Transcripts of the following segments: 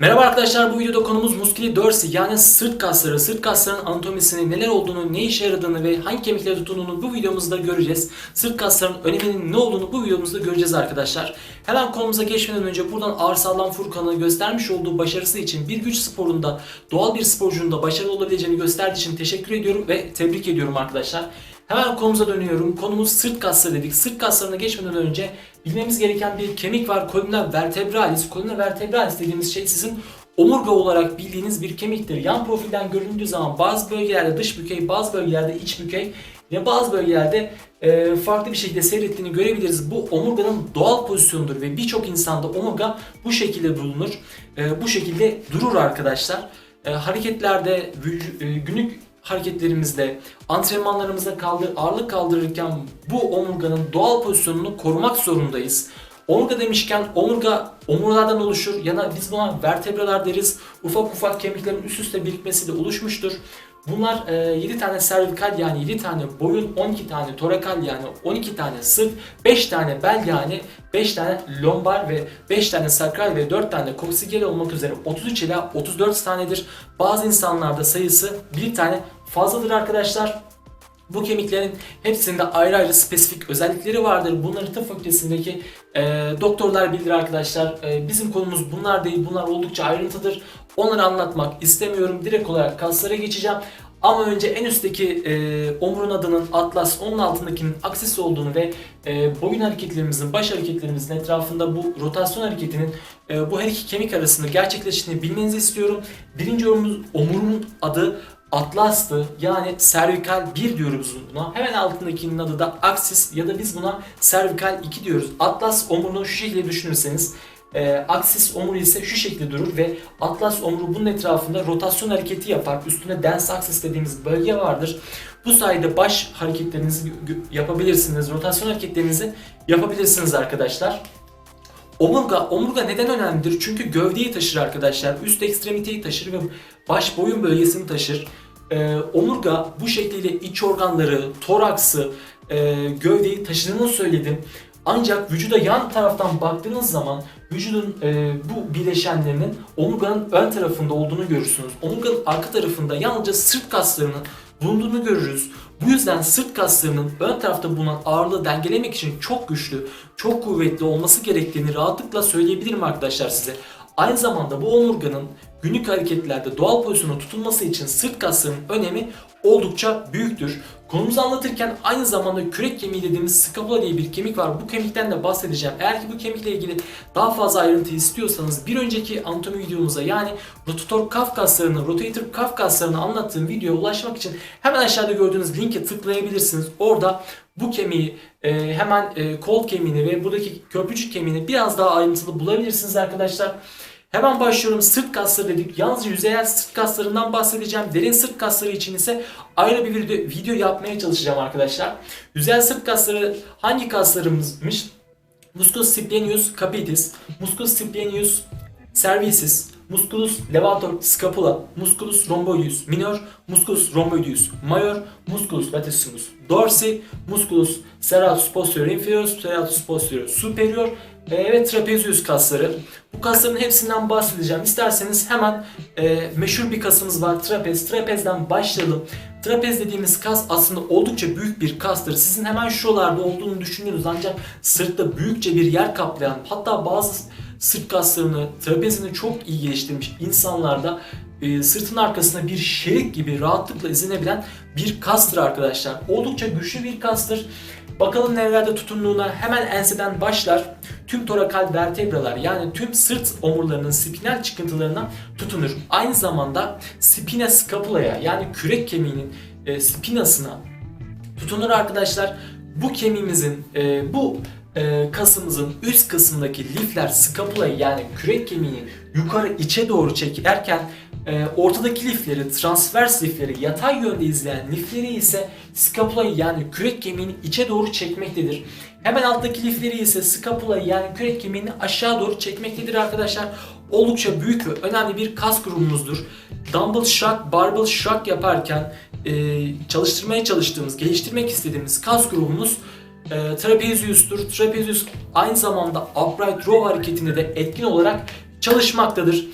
Merhaba arkadaşlar bu videoda konumuz muskuli dorsi yani sırt kasları, sırt kaslarının anatomisini, neler olduğunu, ne işe yaradığını ve hangi kemiklere tutunduğunu bu videomuzda göreceğiz. Sırt kaslarının öneminin ne olduğunu bu videomuzda göreceğiz arkadaşlar. Hemen konumuza geçmeden önce buradan Ağır Sağlam Furkan'ı göstermiş olduğu başarısı için bir güç sporunda doğal bir sporcunun da başarılı olabileceğini gösterdiği için teşekkür ediyorum ve tebrik ediyorum arkadaşlar. Hemen konumuza dönüyorum. Konumuz sırt kasları dedik. Sırt kaslarına geçmeden önce bilmemiz gereken bir kemik var. Columna vertebralis. Columna vertebralis dediğimiz şey sizin omurga olarak bildiğiniz bir kemiktir. Yan profilden göründüğü zaman bazı bölgelerde dış bükey, bazı bölgelerde iç bükey ve bazı bölgelerde e, farklı bir şekilde seyrettiğini görebiliriz. Bu omurganın doğal pozisyonudur ve birçok insanda omurga bu şekilde bulunur. E, bu şekilde durur arkadaşlar. E, hareketlerde, vüc- e, günlük hareketlerimizde, antrenmanlarımızda kaldır, ağırlık kaldırırken bu omurganın doğal pozisyonunu korumak zorundayız. Omurga demişken omurga omurlardan oluşur. Yani biz buna vertebralar deriz. Ufak ufak kemiklerin üst üste birikmesiyle oluşmuştur. Bunlar e, 7 tane servikal yani 7 tane boyun, 12 tane torakal yani 12 tane sırt, 5 tane bel yani 5 tane lombar ve 5 tane sakral ve 4 tane koksigel olmak üzere 33 ila 34 tanedir. Bazı insanlarda sayısı 1 tane fazladır arkadaşlar. Bu kemiklerin hepsinde ayrı ayrı spesifik özellikleri vardır. Bunları tıp fakültesindeki e, doktorlar bilir arkadaşlar. E, bizim konumuz bunlar değil. Bunlar oldukça ayrıntıdır. Onları anlatmak istemiyorum. Direkt olarak kaslara geçeceğim. Ama önce en üstteki e, omurun adının atlas, onun altındakinin aksis olduğunu ve e, boyun hareketlerimizin, baş hareketlerimizin etrafında bu rotasyon hareketinin e, bu her iki kemik arasında gerçekleştiğini bilmenizi istiyorum. Birinci omurumuz, omurun adı Atlas'tı yani servikal 1 diyoruz buna. Hemen altındakinin adı da aksis ya da biz buna servikal 2 diyoruz. Atlas omurunu şu şekilde düşünürseniz e, aksis omuru ise şu şekilde durur ve atlas omuru bunun etrafında rotasyon hareketi yapar. Üstüne dense aksis dediğimiz bölge vardır. Bu sayede baş hareketlerinizi yapabilirsiniz. Rotasyon hareketlerinizi yapabilirsiniz arkadaşlar. Omurga, omurga neden önemlidir? Çünkü gövdeyi taşır arkadaşlar. Üst ekstremiteyi taşır ve baş boyun bölgesini taşır. Ee, omurga bu şekliyle iç organları, toraksı, e, gövdeyi taşıdığını söyledim. Ancak vücuda yan taraftan baktığınız zaman vücudun e, bu bileşenlerinin omurganın ön tarafında olduğunu görürsünüz. Omurganın arka tarafında yalnızca sırt kaslarının bulunduğunu görürüz. Bu yüzden sırt kaslarının ön tarafta bulunan ağırlığı dengelemek için çok güçlü, çok kuvvetli olması gerektiğini rahatlıkla söyleyebilirim arkadaşlar size. Aynı zamanda bu omurganın günlük hareketlerde doğal pozisyona tutulması için sırt kaslarının önemi oldukça büyüktür. Konumuzu anlatırken aynı zamanda kürek kemiği dediğimiz scapula diye bir kemik var. Bu kemikten de bahsedeceğim. Eğer ki bu kemikle ilgili daha fazla ayrıntı istiyorsanız bir önceki anatomi videomuza yani rotator kaf kaslarını, rotator kaf kaslarını anlattığım videoya ulaşmak için hemen aşağıda gördüğünüz linke tıklayabilirsiniz. Orada bu kemiği e, hemen e, kol kemiğini ve buradaki köprücük kemiğini biraz daha ayrıntılı bulabilirsiniz arkadaşlar. Hemen başlıyorum. Sırt kasları dedik. Yalnızca yüzeyel sırt kaslarından bahsedeceğim. Derin sırt kasları için ise ayrı bir video, video yapmaya çalışacağım arkadaşlar. Yüzeyel sırt kasları hangi kaslarımızmış? Musculus splenius capitis, musculus splenius cervicis, musculus levator scapula, musculus rhomboideus minor, musculus rhomboideus major, musculus latissimus dorsi, musculus serratus posterior inferior, serratus posterior superior e, ve trapezius kasları. Bu kasların hepsinden bahsedeceğim. İsterseniz hemen e, meşhur bir kasımız var trapez. Trapezden başlayalım. Trapez dediğimiz kas aslında oldukça büyük bir kastır. Sizin hemen şuralarda olduğunu düşünüyoruz ancak sırtta büyükçe bir yer kaplayan hatta bazı sırt kaslarını, trapezini çok iyi geliştirmiş insanlarda e, sırtın arkasında bir şerit gibi rahatlıkla izlenebilen bir kastır arkadaşlar. Oldukça güçlü bir kastır. Bakalım nerelerde tutunduğuna hemen enseden başlar. Tüm torakal vertebralar yani tüm sırt omurlarının spinal çıkıntılarına tutunur. Aynı zamanda spina scapula'ya yani kürek kemiğinin e, spinasına tutunur arkadaşlar. Bu kemiğimizin, e, bu e, kasımızın üst kısmındaki lifler skapulayı yani kürek kemiğini yukarı içe doğru çekerken e, ortadaki lifleri, transvers lifleri, yatay yönde izleyen lifleri ise skapulayı yani kürek kemiğini içe doğru çekmektedir. Hemen alttaki lifleri ise skapulayı yani kürek kemiğini aşağı doğru çekmektedir arkadaşlar. Oldukça büyük ve önemli bir kas grubumuzdur. Dumbbell shrug, barbell shrug yaparken e, çalıştırmaya çalıştığımız, geliştirmek istediğimiz kas grubumuz e, trapezius'tur. Trapezius aynı zamanda upright row hareketinde de etkin olarak çalışmaktadır.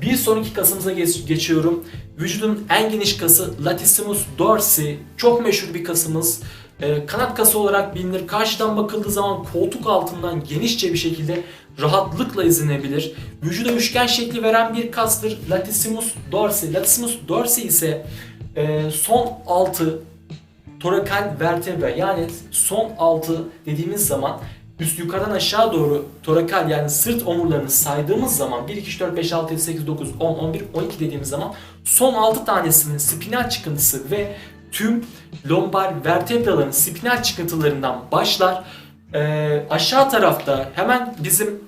Bir sonraki kasımıza geç- geçiyorum. Vücudun en geniş kası latissimus dorsi. Çok meşhur bir kasımız. Ee, kanat kası olarak bilinir. Karşıdan bakıldığı zaman koltuk altından genişçe bir şekilde rahatlıkla izlenebilir. Vücuda üçgen şekli veren bir kastır. Latissimus dorsi. Latissimus dorsi ise e, son altı torakal vertebra yani son altı dediğimiz zaman üst yukarıdan aşağı doğru torakal yani sırt omurlarını saydığımız zaman 1, 2, 3, 4, 5, 6, 7, 8, 9, 10, 11, 12 dediğimiz zaman son 6 tanesinin spinal çıkıntısı ve tüm lombar vertebraların spinal çıkıntılarından başlar. Ee, aşağı tarafta hemen bizim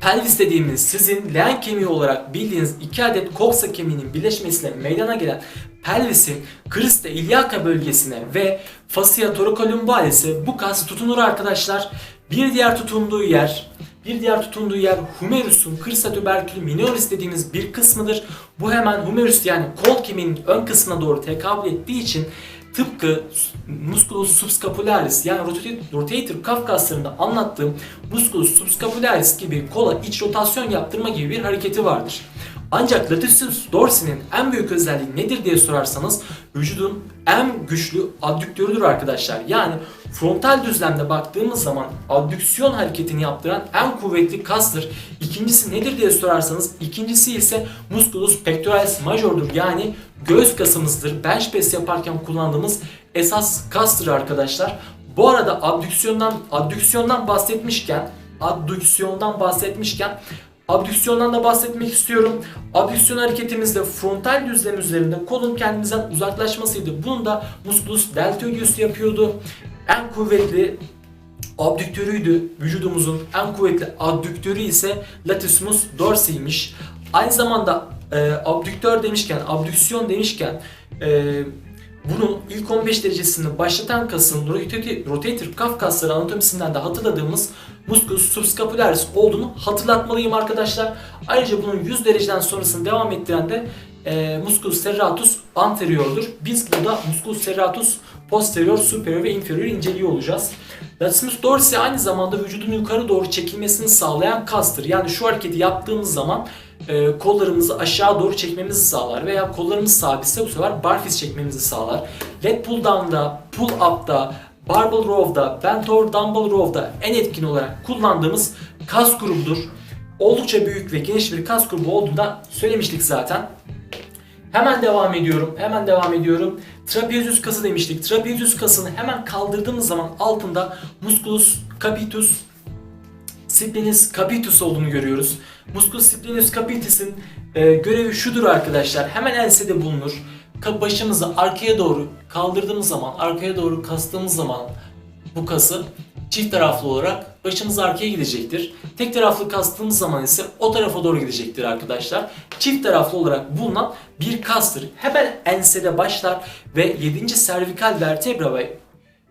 pelvis dediğimiz sizin leğen kemiği olarak bildiğiniz iki adet koksa kemiğinin birleşmesiyle meydana gelen pelvisin krista iliaka bölgesine ve fascia thoracolumbales'e bu kas tutunur arkadaşlar. Bir diğer tutunduğu yer bir diğer tutunduğu yer humerus'un krista tuberculum minoris dediğimiz bir kısmıdır. Bu hemen humerus yani kol kemiğinin ön kısmına doğru tekabül ettiği için tıpkı musculus subscapularis yani rotator, cuff kaslarında anlattığım musculus subscapularis gibi kola iç rotasyon yaptırma gibi bir hareketi vardır. Ancak latissimus dorsi'nin en büyük özelliği nedir diye sorarsanız vücudun en güçlü adduktörüdür arkadaşlar. Yani frontal düzlemde baktığımız zaman addüksiyon hareketini yaptıran en kuvvetli kastır. İkincisi nedir diye sorarsanız ikincisi ise musculus pectoralis major'dur. Yani göğüs kasımızdır. Bench press yaparken kullandığımız esas kastır arkadaşlar. Bu arada abdüksiyondan abdüksiyondan bahsetmişken abdüksiyondan bahsetmişken Abdüksiyondan da bahsetmek istiyorum. Abdüksiyon hareketimizde frontal düzlem üzerinde kolun kendimizden uzaklaşmasıydı. Bunu da musculus deltoideus yapıyordu. En kuvvetli abdüktörüydü vücudumuzun en kuvvetli adduktörü ise latissimus dorsi'ymiş. Aynı zamanda e, abdüktör demişken, abdüksiyon demişken e, bunu ilk 15 derecesini başlatan kasın rotator, cuff kasları anatomisinden de hatırladığımız musculus subscapularis olduğunu hatırlatmalıyım arkadaşlar. Ayrıca bunun 100 dereceden sonrasını devam ettiren de e, musculus serratus anteriordur. Biz burada musculus serratus posterior, superior ve inferior inceliyor olacağız. Latissimus dorsi aynı zamanda vücudun yukarı doğru çekilmesini sağlayan kastır. Yani şu hareketi yaptığımız zaman e, kollarımızı aşağı doğru çekmemizi sağlar veya kollarımız sabitse bu sefer barfiks çekmemizi sağlar. Leg pull down'da, pull up'da, barbell row'da, bent over dumbbell row'da en etkin olarak kullandığımız kas grubudur. Oldukça büyük ve geniş bir kas grubu olduğunda söylemiştik zaten. Hemen devam ediyorum. Hemen devam ediyorum. Trapezius kası demiştik. Trapezius kasını hemen kaldırdığımız zaman altında musculus capitus splenius capitus olduğunu görüyoruz. Musculus splenius capitus'in e, görevi şudur arkadaşlar. Hemen ensede bulunur. Başımızı arkaya doğru kaldırdığımız zaman, arkaya doğru kastığımız zaman bu kası çift taraflı olarak başımız arkaya gidecektir. Tek taraflı kastığımız zaman ise o tarafa doğru gidecektir arkadaşlar. Çift taraflı olarak bulunan bir kastır. Hemen ensede başlar ve 7. servikal vertebra ve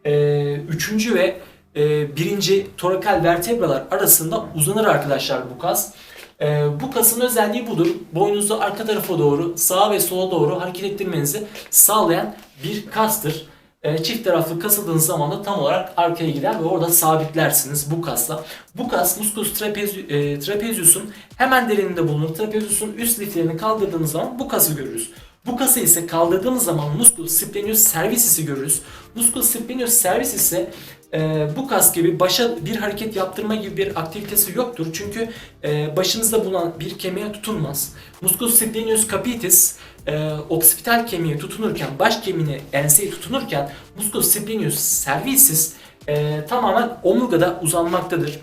e, 3. ve e, 1. torakal vertebralar arasında uzanır arkadaşlar bu kas. E, bu kasın özelliği budur. Boynunuzu arka tarafa doğru, sağa ve sola doğru hareket ettirmenizi sağlayan bir kastır. E, çift taraflı kasıldığınız zaman da tam olarak arkaya gider ve orada sabitlersiniz bu kasla. Bu kas musculus trapezius, e, trapezius'un hemen derininde bulunur. Trapezius'un üst liflerini kaldırdığımız zaman bu kası görürüz. Bu kası ise kaldırdığımız zaman musculus splenius cervisis'i görürüz. Musculus splenius cervicis ise e, bu kas gibi başa bir hareket yaptırma gibi bir aktivitesi yoktur. Çünkü e, başınızda bulunan bir kemiğe tutunmaz. Musculus splenius capitis e, oksipital kemiğe tutunurken, baş kemiğine enseye tutunurken musculus splenius cervicis e, tamamen omurgada uzanmaktadır.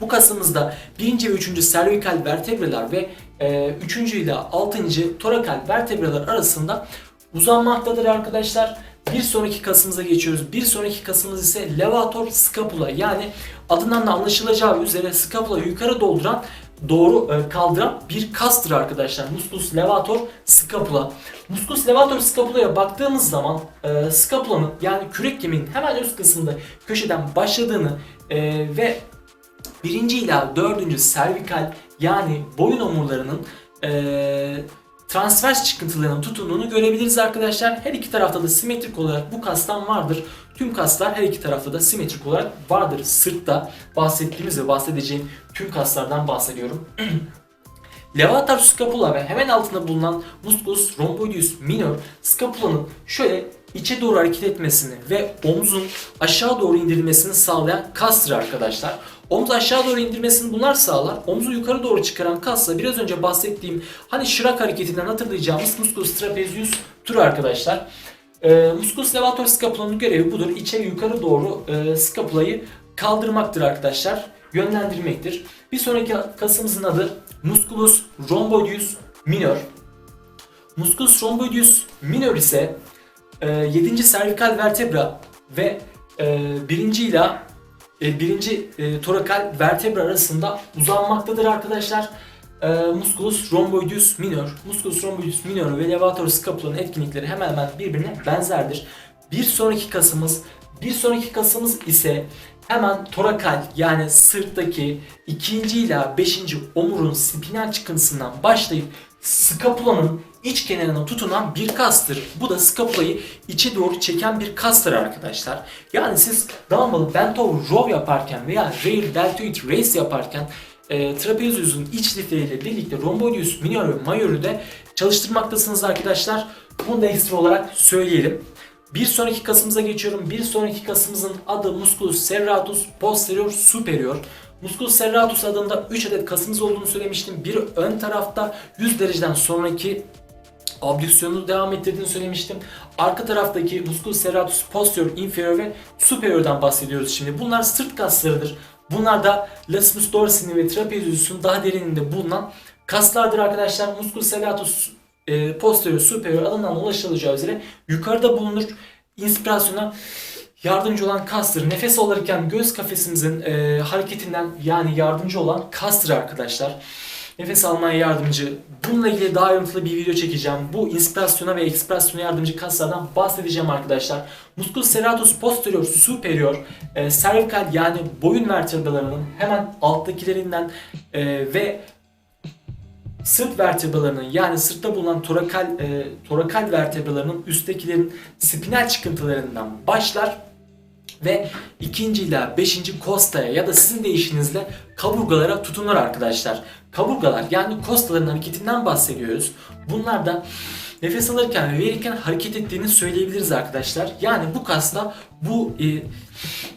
Bu kasımızda birinci ve üçüncü servikal vertebralar ve e, üçüncü ile altıncı torakal vertebralar arasında uzanmaktadır arkadaşlar. Bir sonraki kasımıza geçiyoruz. Bir sonraki kasımız ise levator scapula yani adından da anlaşılacağı üzere scapula yukarı dolduran doğru e, kaldıran bir kastır arkadaşlar. Musculus levator scapula. Musculus levator scapula'ya baktığımız zaman e, scapulanın yani kürek kemiğinin hemen üst kısmında köşeden başladığını e, ve birinci ila dördüncü servikal yani boyun omurlarının eee transvers çıkıntılarının tutunduğunu görebiliriz arkadaşlar. Her iki tarafta da simetrik olarak bu kastan vardır. Tüm kaslar her iki tarafta da simetrik olarak vardır. Sırtta bahsettiğimiz ve bahsedeceğim tüm kaslardan bahsediyorum. levator scapula ve hemen altında bulunan musculus rhomboideus minor scapulanın şöyle içe doğru hareket etmesini ve omzun aşağı doğru indirilmesini sağlayan kastır arkadaşlar. Omuz aşağı doğru indirmesini bunlar sağlar. Omuzu yukarı doğru çıkaran kasla biraz önce bahsettiğim hani şırak hareketinden hatırlayacağımız musculus trapezius tür arkadaşlar. E, musculus levator scapulanın görevi budur. İçeri yukarı doğru e, scapulayı kaldırmaktır arkadaşlar. Yönlendirmektir. Bir sonraki kasımızın adı musculus rhomboideus minor. Musculus rhomboideus minor ise e, 7. servikal vertebra ve e, 1. ile e, birinci e, torakal vertebra arasında uzanmaktadır arkadaşlar. E, musculus rhomboideus minor, musculus rhomboideus minor ve levator scapulanın etkinlikleri hemen hemen birbirine benzerdir. Bir sonraki kasımız, bir sonraki kasımız ise hemen torakal yani sırttaki ikinci ile beşinci omurun spinal çıkıntısından başlayıp skapulanın iç kenarına tutunan bir kastır. Bu da skapulayı içe doğru çeken bir kastır arkadaşlar. Yani siz dumbbell bent over row yaparken veya rail deltoid raise yaparken e, trapezius'un iç lifleriyle birlikte rhomboideus minor ve major'u da çalıştırmaktasınız arkadaşlar. Bunu da ekstra olarak söyleyelim. Bir sonraki kasımıza geçiyorum. Bir sonraki kasımızın adı musculus serratus posterior superior. Musculus serratus adında 3 adet kasımız olduğunu söylemiştim. Biri ön tarafta 100 dereceden sonraki abdüksiyonu devam ettirdiğini söylemiştim. Arka taraftaki musculus serratus posterior, inferior ve superior'dan bahsediyoruz şimdi. Bunlar sırt kaslarıdır. Bunlar da latissimus dorsi'nin ve trapezius'un daha derininde bulunan kaslardır arkadaşlar. Musculus serratus e, posterior, superior adından ulaşılacağı üzere yukarıda bulunur. İnspirasyona yardımcı olan kastır. Nefes alırken göz kafesimizin e, hareketinden yani yardımcı olan kastır arkadaşlar. Nefes almaya yardımcı. Bununla ilgili daha ayrıntılı bir video çekeceğim. Bu inspirasyona ve ekspresyona yardımcı kaslardan bahsedeceğim arkadaşlar. Musculus serratus posterior superior e, cervical yani boyun vertebralarının hemen alttakilerinden e, ve sırt vertebralarının yani sırtta bulunan torakal e, torakal vertebralarının üsttekilerin spinal çıkıntılarından başlar ve ikinci ile beşinci kostaya ya da sizin deyişinizle kaburgalara tutunur arkadaşlar. Kaburgalar yani kostaların hareketinden bahsediyoruz. Bunlar da nefes alırken ve verirken hareket ettiğini söyleyebiliriz arkadaşlar. Yani bu kasla bu e,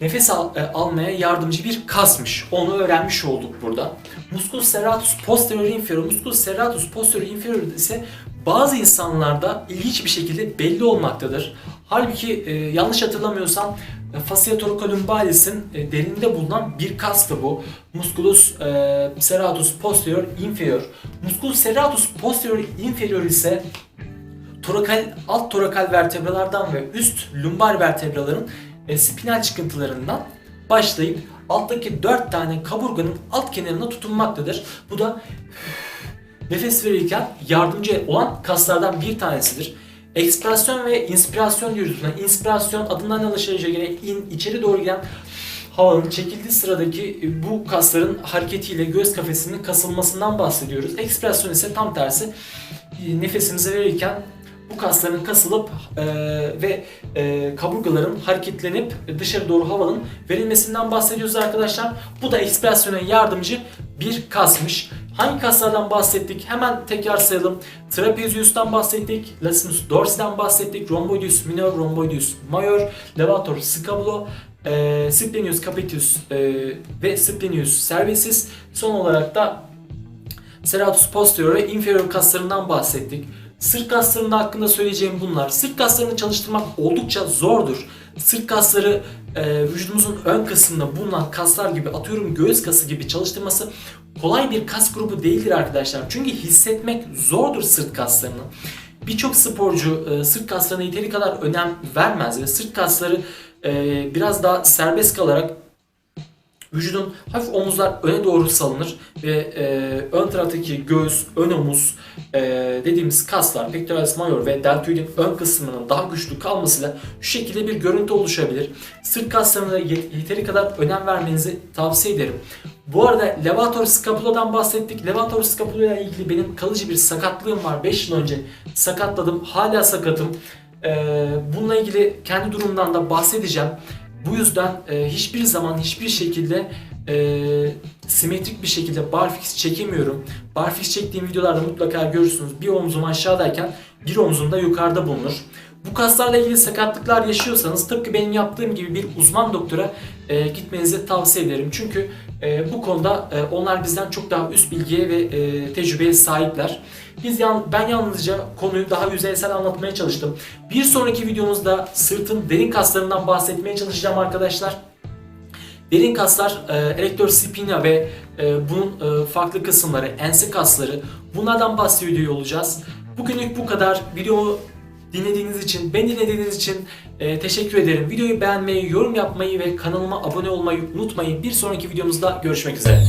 nefes al, e, almaya yardımcı bir kasmış. Onu öğrenmiş olduk burada. Musculus serratus posterior inferior, musculus serratus posterior inferior ise bazı insanlarda ilginç bir şekilde belli olmaktadır. Halbuki e, yanlış hatırlamıyorsam fascia thoracolumbaalis'in e, derinde bulunan bir kastı bu. Musculus e, serratus posterior inferior. Musculus serratus posterior inferior ise torakal, alt torakal vertebralardan ve üst lumbar vertebraların e, spinal çıkıntılarından başlayıp alttaki 4 tane kaburganın alt kenarına tutunmaktadır. Bu da nefes verirken yardımcı olan kaslardan bir tanesidir. Ekspresyon ve inspirasyon diyoruz buna. İnspirasyon adından anlaşılacağı göre in, içeri doğru giden havanın çekildiği sıradaki e, bu kasların hareketiyle göğüs kafesinin kasılmasından bahsediyoruz. Ekspresyon ise tam tersi e, nefesimizi verirken bu kasların kasılıp e, ve e, kaburgaların hareketlenip dışarı doğru havanın verilmesinden bahsediyoruz arkadaşlar. Bu da ekspresyona yardımcı bir kasmış. Hangi kaslardan bahsettik? Hemen tekrar sayalım. Trapezius'tan bahsettik, latissimus dorsi'den bahsettik, rhomboideus minor, rhomboideus major, levator scapulo, e, splenius capitis e, ve splenius cervicis. Son olarak da serratus posterior ve inferior kaslarından bahsettik. Sırt kaslarında hakkında söyleyeceğim bunlar. Sırt kaslarını çalıştırmak oldukça zordur. Sırt kasları e, vücudumuzun ön kısmında bulunan kaslar gibi atıyorum göğüs kası gibi çalıştırması kolay bir kas grubu değildir arkadaşlar. Çünkü hissetmek zordur sırt kaslarını. Birçok sporcu e, sırt kaslarına yeteri kadar önem vermez ve sırt kasları e, biraz daha serbest kalarak Vücudun hafif omuzlar öne doğru salınır ve e, ön taraftaki göğüs, ön omuz e, dediğimiz kaslar, pectoralis major ve deltoidin ön kısmının daha güçlü kalmasıyla şu şekilde bir görüntü oluşabilir. Sırt kaslarına yeteri kadar önem vermenizi tavsiye ederim. Bu arada levator scapula'dan bahsettik. Levator scapula ile ilgili benim kalıcı bir sakatlığım var. 5 yıl önce sakatladım. Hala sakatım. Ee, bununla ilgili kendi durumdan da bahsedeceğim. Bu yüzden e, hiçbir zaman hiçbir şekilde e, simetrik bir şekilde barfix çekemiyorum. Barfix çektiğim videolarda mutlaka görürsünüz. Bir omzum aşağıdayken bir omzum da yukarıda bulunur. Bu kaslarla ilgili sakatlıklar yaşıyorsanız tıpkı benim yaptığım gibi bir uzman doktora e, gitmenizi tavsiye ederim. Çünkü e, bu konuda e, onlar bizden çok daha üst bilgiye ve e, tecrübeye sahipler. Biz yan, ben yalnızca konuyu daha yüzeysel anlatmaya çalıştım. Bir sonraki videomuzda sırtın derin kaslarından bahsetmeye çalışacağım arkadaşlar. Derin kaslar, e, elektrospina ve e, bunun e, farklı kısımları, ense kasları bunlardan bahsediyor olacağız. Bugünlük bu kadar. Videomu dinlediğiniz için, ben dinlediğiniz için e, teşekkür ederim. Videoyu beğenmeyi, yorum yapmayı ve kanalıma abone olmayı unutmayın. Bir sonraki videomuzda görüşmek üzere.